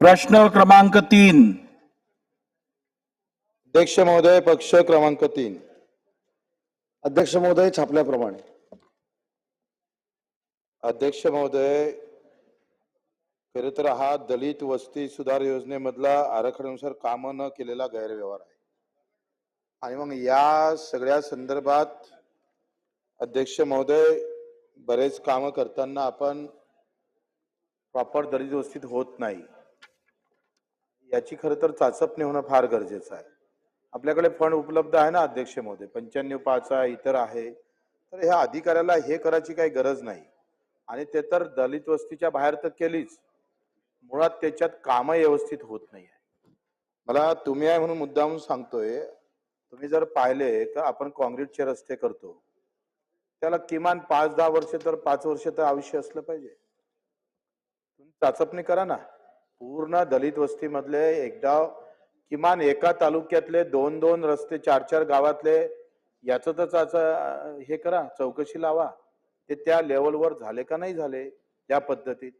प्रश्न क्रमांक तीन. अध्यक्ष महोदय पक्ष क्रमांक तीन. अध्यक्ष महोदय छापल्याप्रमाणे. अध्यक्ष महोदय खर तर हा दलित वस्ती सुधार योजनेमधला आराखड्यानुसार काम न केलेला गैरव्यवहार आहे. आणि मग या सगळ्या संदर्भात अध्यक्ष महोदय बरेच काम करताना आपण प्रॉपर दलित वस्तीत होत नाही. याची खरं तर चाचपणी होणं फार गरजेचं आहे. आपल्याकडे फंड उपलब्ध आहे ना अध्यक्ष महोदय? पंच्याण्णव पाच आहे इतर आहे. तर ह्या अधिकाऱ्याला हे करायची काही गरज नाही. आणि ते तर दलित वस्तीच्या बाहेर तर केलीच. मुळात त्याच्यात काम व्यवस्थित होत नाही आहे मला तुम्ही आहे म्हणून मुद्दामून सांगतोय तुम्ही जर पाहिले तर आपण काँक्रीटचे रस्ते करतो. त्याला किमान पाच दहा वर्ष तर पाच वर्ष तर आयुष्य असलं पाहिजे. तुम्ही चाचपणी करा ना. पूर्ण दलित वस्तीमधले एकदा किमान एका तालुक्यातले दोन दोन रस्ते चार चार गावातले याच तर हे करा चौकशी लावा. ते त्या लेवलवर झाले का नाही झाले त्या पद्धतीत.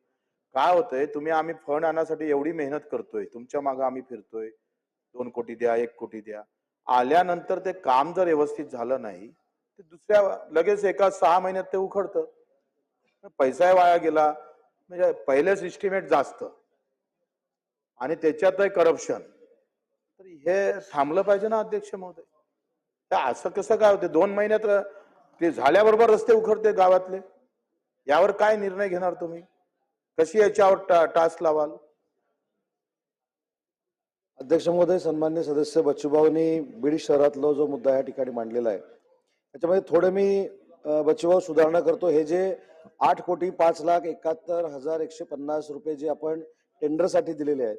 काय होतंय तुम्ही आम्ही फंड आणण्यासाठी एवढी मेहनत करतोय तुमच्या मागे आम्ही फिरतोय. दोन कोटी द्या एक कोटी द्या. आल्यानंतर ते काम जर व्यवस्थित झालं नाही ते दुसऱ्या लगेच एका सहा महिन्यात ते उखडतं. पैसाही वाया गेला. म्हणजे पहिलेच इस्टिमेट जास्त. आणि त्याच्यात करप्शन तर हे थांबलं पाहिजे ना अध्यक्ष महोदय. तर असं कसं काय होते? दोन महिन्यात ते झाल्याबरोबर रस्ते उखडते गावातले. यावर काय निर्णय घेणार तुम्ही? कशी याच्यावर टा- लावाल? अध्यक्ष महोदय सन्मान्य सदस्य बच्चूभाऊनी बीड शहरातला जो मुद्दा या ठिकाणी मांडलेला आहे त्याच्यामध्ये थोडे मी बच्चूभाऊ सुधारणा करतो. हे जे आठ कोटी पाच लाख एकाहत्तर हजार एकशे पन्नास रुपये जे आपण टेंडरसाठी दिलेली आहेत.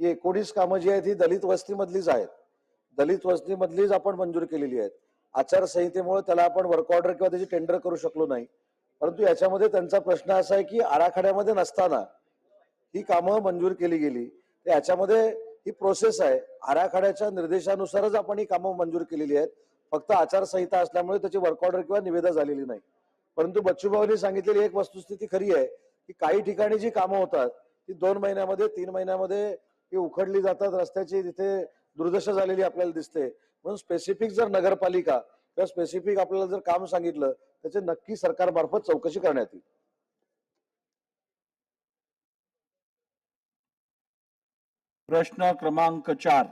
ही एकोणीस कामं जी आहेत ही दलित वस्तीमधलीच आहेत. दलित वस्तीमधलीच आपण मंजूर केलेली आहेत. आचारसंहितेमुळे त्याला आपण वर्क ऑर्डर किंवा त्याची टेंडर करू शकलो नाही. परंतु याच्यामध्ये त्यांचा प्रश्न असा आहे की आराखड्यामध्ये नसताना ही कामं मंजूर केली गेली. तर याच्यामध्ये ही प्रोसेस आहे. आराखड्याच्या निर्देशानुसारच आपण ही कामं मंजूर केलेली आहेत. फक्त आचारसंहिता असल्यामुळे त्याची वर्क ऑर्डर किंवा निवेदा झालेली नाही. परंतु बच्चूभाऊनी सांगितलेली एक वस्तुस्थिती खरी आहे की काही ठिकाणी जी कामं होतात ती दोन महिन्यामध्ये तीन महिन्यामध्ये ही उखडली जातात. रस्त्याची तिथे दुर्दशा झालेली आपल्याला दिसते. म्हणून स्पेसिफिक जर नगरपालिका किंवा स्पेसिफिक आपल्याला जर काम सांगितलं त्याचे नक्की सरकारमार्फत चौकशी करण्यात येईल. प्रश्न क्रमांक चार.